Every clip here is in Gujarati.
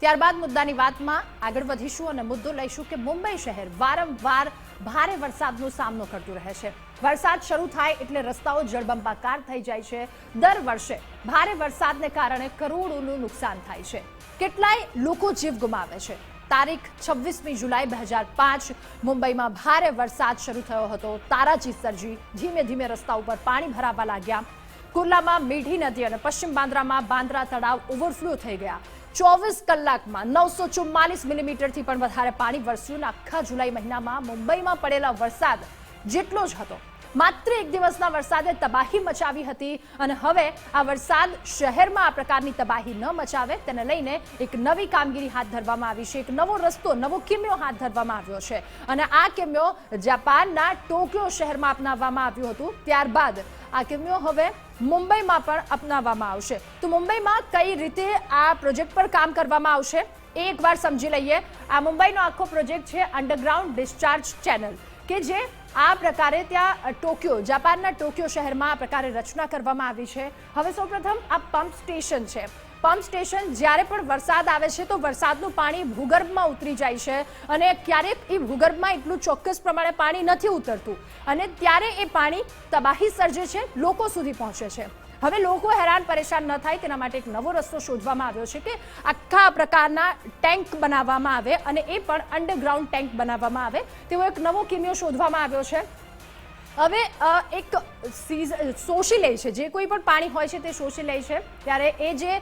ત્યારબાદ મુદ્દાની વાતમાં આગળ વધીશું અને મુદ્દો લઈશું કે મુંબઈ શહેર વારંવાર ભારે વરસાદનો સામનો કરતું રહે છે. વરસાદ શરૂ થાય એટલે રસ્તાઓ જળબંબાકાર થઈ જાય છે. દર વર્ષે ભારે વરસાદને કારણે કરોડોનું નુકસાન થાય છે. કેટલાય લોકો જીવ ગુમાવે છે. તારીખ છવ્વીસમી જુલાઈ બે હજાર પાંચ, મુંબઈમાં ભારે વરસાદ શરૂ થયો હતો. તારાજી સર્જી ધીમે ધીમે રસ્તા ઉપર પાણી ભરાવા લાગ્યા. કુર્લામાં મીઠી નદી અને પશ્ચિમ બાંદ્રામાં બાંદ્રા તળાવ ઓવરફ્લો થઈ ગયા. ચોવીસ કલાકમાં નવસો ચુમ્માલીસ મિલીમીટરથી પણ વધારે પાણી વરસ્યું આખા જુલાઈ મહિનામાં મુંબઈમાં પડેલા વરસાદ જેટલો જ હતો. માત્ર એક દિવસના વરસાદે તબાહી મચાવી હતી અને હવે આ વરસાદ શહેરમાં આ પ્રકારની તબાહી ન મચાવે તેને લઈને એક નવી કામગીરી હાથ ધરવામાં આવી છે. એક નવો રસ્તો, નવો કિમ્યો હાથ ધરવામાં આવ્યો છે. અને આ કિમ્યો જાપાનના ટોક્યો શહેરમાં અપનાવવામાં આવ્યું હતું. ત્યારબાદ આ કિમ્યો હવે મુંબઈમાં પણ અપનાવવામાં આવશે. તો મુંબઈમાં કઈ રીતે આ પ્રોજેક્ટ પર કામ કરવામાં આવશે? એ એકવાર સમજી લઈએ. આ મુંબઈનો આખો પ્રોજેક્ટ છે અંડરગ્રાઉન્ડ ડિસ્ચાર્જ ચેનલ કે જે આ પ્રકારે ત્યાં ટોક્યો, જાપાનના ટોક્યો શહેરમાં આ પ્રકારે રચના કરવામાં આવી છે. હવે સૌપ્રથમ આ પંપ સ્ટેશન છે. પંપ સ્ટેશન જ્યારે પણ વરસાદ આવે છે તો વરસાદનું પાણી ભૂગર્ભમાં ઉતરી જાય છે અને ક્યારેક એ ભૂગર્ભમાં એટલું ચોક્કસ પ્રમાણે પાણી નથી ઉતરતું. અને ત્યારે એ પાણી તબાહી સર્જે છે, લોકો સુધી પહોંચે છે. હવે લોકો હેરાન પરેશાન ન થાય, તેના માટે એક નવો રસ્તો શોધવામાં આવ્યો છે કે આખા પ્રકારના ટેન્ક બનાવવામાં આવે અને એ પણ અંડરગ્રાઉન્ડ ટેન્ક બનાવવામાં આવે. તેવો એક નવો કિમિયો શોધવામાં આવ્યો છે. હવે એક શોષી લે છે. જે કોઈ પણ પાણી હોય છે તે શોષી લે છે. ત્યારે એ જે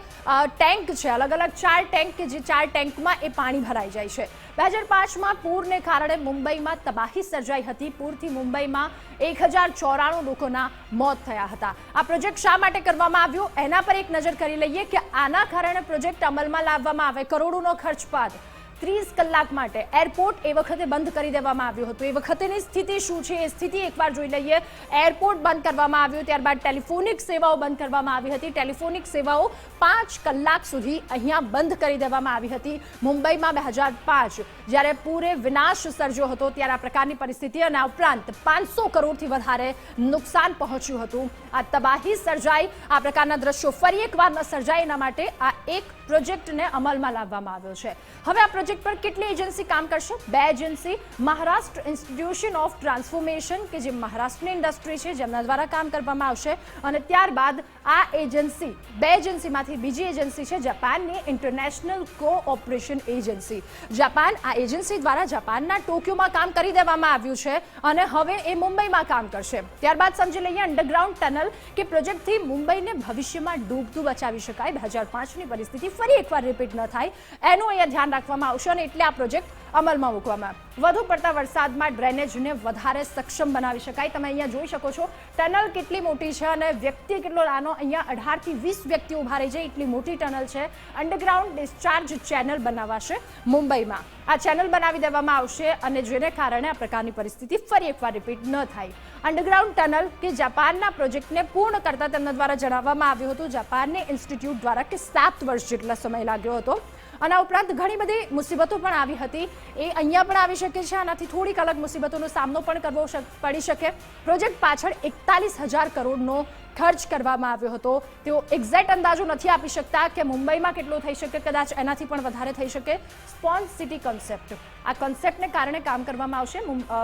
ટેન્ક છે અલગ અલગ ચાર ટેન્ક, જે ચાર ટેન્કમાં એ પાણી ભરાઈ જાય છે. બે હજાર પાંચમાં પૂરને કારણે મુંબઈમાં તબાહી સર્જાઈ હતી. પૂરથી મુંબઈમાં એક હજાર ચોરાણું લોકોના મોત થયા હતા. આ પ્રોજેક્ટ શા માટે કરવામાં આવ્યો? એના પર એક નજર કરી લઈએ કે આના કારણે પ્રોજેક્ટ અમલમાં લાવવામાં આવે. કરોડોનો ખર્ચ બાદ ત્રીસ કલાક માટે એરપોર્ટ એ વખતે બંધ કરી દેવામાં આવ્યું હતું. એ વખતેની સ્થિતિ શું છે? એ સ્થિતિ એકવાર જોઈ લઈએ. એરપોર્ટ બંધ કરવામાં આવ્યું, ત્યારબાદ ટેલિફોનિક સેવાઓ બંધ કરવામાં આવી હતી. ટેલિફોનિક સેવાઓ પાંચ કલાક સુધી અહીંયા બંધ કરી દેવામાં આવી હતી. મુંબઈમાં બે હજાર પાંચ, જ્યારે પૂરે વિનાશ સર્જ્યો હતો, ત્યારે આ પ્રકારની પરિસ્થિતિ અને ઉપરાંત પાંચસો કરોડથી વધારે નુકસાન પહોંચ્યું હતું. આ તબાહી સર્જાઈ. આ પ્રકારના દ્રશ્યો ફરી એકવાર ન સર્જાય. એના માટે આ એક પ્રોજેક્ટને અમલમાં લાવવામાં આવ્યો છે. હવે આ પ્રોજેક્ટ પર કેટલી એજન્સી કામ કરશે બે agency Maharashtra institution of transformation કે જે મહારાષ્ટ્રની ઇન્ડસ્ટ્રી છે જેમના દ્વારા કામ કરવામાં આવશે અને ત્યારબાદ આ એજન્સી બે એજન્સીમાંથી બીજી એજન્સી છે જાપાનની ઇન્ટરનેશનલ કોઓપરેશન એજન્સી જાપાન આ એજન્સી દ્વારા જાપાનના ટોક્યોમાં કામ કરી દેવામાં આવ્યું છે અને હવે એ મુંબઈમાં કામ કરશે ત્યારબાદ સમજી લઈએ અંડરગ્રાઉન્ડ ટનલ કે પ્રોજેક્ટથી મુંબઈને ભવિષ્યમાં ડૂબતું બચાવી શકાય બે હજાર પાંચની પરિસ્થિતિ ફરી એકવાર રિપીટ ન થાય, એનું અહીંયા ધ્યાન રાખવામાં આવશે અને એટલે આ પ્રોજેક્ટ અમલમાં મૂકવામાં વધુ પડતા વરસાદમાં ડ્રેનેજને વધારે સક્ષમ બનાવી શકાય. તમે અહીંયા જોઈ શકો છો, ટનલ કેટલી મોટી છે અને વ્યક્તિ કેટલો નાનો. અહીંયા અઢારથી વીસ વ્યક્તિ ઊભા રહી જાય એટલી મોટી ટનલ છે. અંડરગ્રાઉન્ડ ડિસ્ચાર્જ ચેનલ બનાવાશે મુંબઈમાં. આ ચેનલ બનાવી દેવામાં આવશે અને જેને કારણે આ પ્રકારની પરિસ્થિતિ ફરી એકવાર રિપીટ ન થાય. અંડરગ્રાઉન્ડ ટનલ કે જાપાનના પ્રોજેક્ટને પૂર્ણ કરતા તેમના દ્વારા જણાવવામાં આવ્યું હતું. જાપાનની ઇન્સ્ટિટ્યૂટ દ્વારા કે સાત વર્ષ જેટલા સમય લાગ્યો હતો. અને ઉપરાંત ઘણી બધી મુસીબતો પણ આવી હતી. એ અહીંયા પણ આવી શકે છે. આનાથી થોડીક અલગ મુસીબતોનો સામનો પણ કરવો પડી શકે. પ્રોજેક્ટ પાછળ એકતાલીસ હજાર કરોડનો ખર્ચ કરવામાં આવ્યો હતો. તેઓ એક્ઝેક્ટ અંદાજો નથી આપી શકતા કે મુંબઈમાં કેટલો થઈ શકે. કદાચ એનાથી પણ વધારે થઈ શકે. Sponge city concept. આ કોન્સેપ્ટને કારણે કામ કરવામાં આવશે.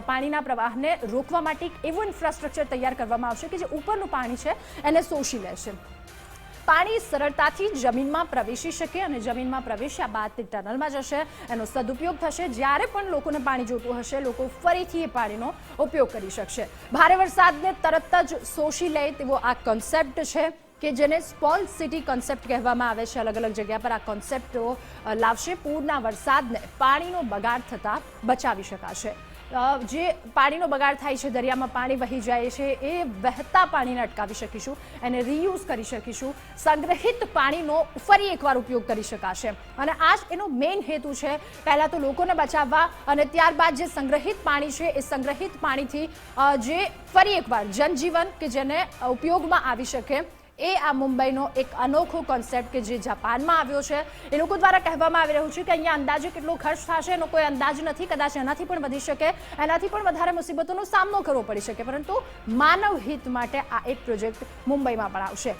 પાણીના પ્રવાહને રોકવા માટે એક એવું ઇન્ફ્રાસ્ટ્રક્ચર તૈયાર કરવામાં આવશે કે જે ઉપરનું પાણી છે, એને શોષી લેશે. પાણી સરળતાથી જમીનમાં પ્રવેશી શકે અને જમીનમાં પ્રવેશ્યા બાદ તે ટનલમાં જશે. એનો સદુપયોગ થશે. જ્યારે પણ લોકોને પાણી જોતું હશે, લોકો ફરીથી એ પાણીનો ઉપયોગ કરી શકશે. ભારે વરસાદને તરત જ શોષી લે તેવો આ કોન્સેપ્ટ છે કે જેને સ્પોલ સિટી કોન્સેપ્ટ કહેવામાં આવે છે. અલગ અલગ જગ્યા પર આ કોન્સેપ્ટો લાવશે. પૂરના વરસાદને પાણીનો બગાડ થતાં બચાવી શકાશે. જે પાણીનો બગાડ થાય છે, દરિયામાં પાણી વહી જાય છે, એ વહેતા પાણીને અટકાવી શકીશું એને રીયુઝ કરી શકીશું. સંગ્રહિત પાણીનો ફરી એકવાર ઉપયોગ કરી શકાશે. અને આ જ એનો મેઇન હેતુ છે, પહેલાં તો લોકોને બચાવવા અને ત્યારબાદ જે સંગ્રહિત પાણી છે, એ સંગ્રહિત પાણીથી જે ફરી એકવાર જનજીવન કે જેને ઉપયોગમાં આવી શકે એ આ મુંબઈનો એક અનોખો કોન્સેપ્ટ કે જે જાપાનમાં આવ્યો છે. એ લોકો દ્વારા કહેવામાં આવી રહ્યું છે કે અહીંયા અંદાજે કેટલો ખર્ચ થશે એનો કોઈ અંદાજ નથી, કદાચ એનાથી પણ વધી શકે, એનાથી પણ વધારે મુસીબતોનો સામનો કરવો પડી શકે. પરંતુ માનવ હિત માટે આ એક પ્રોજેક્ટ મુંબઈમાં પણ આવશે.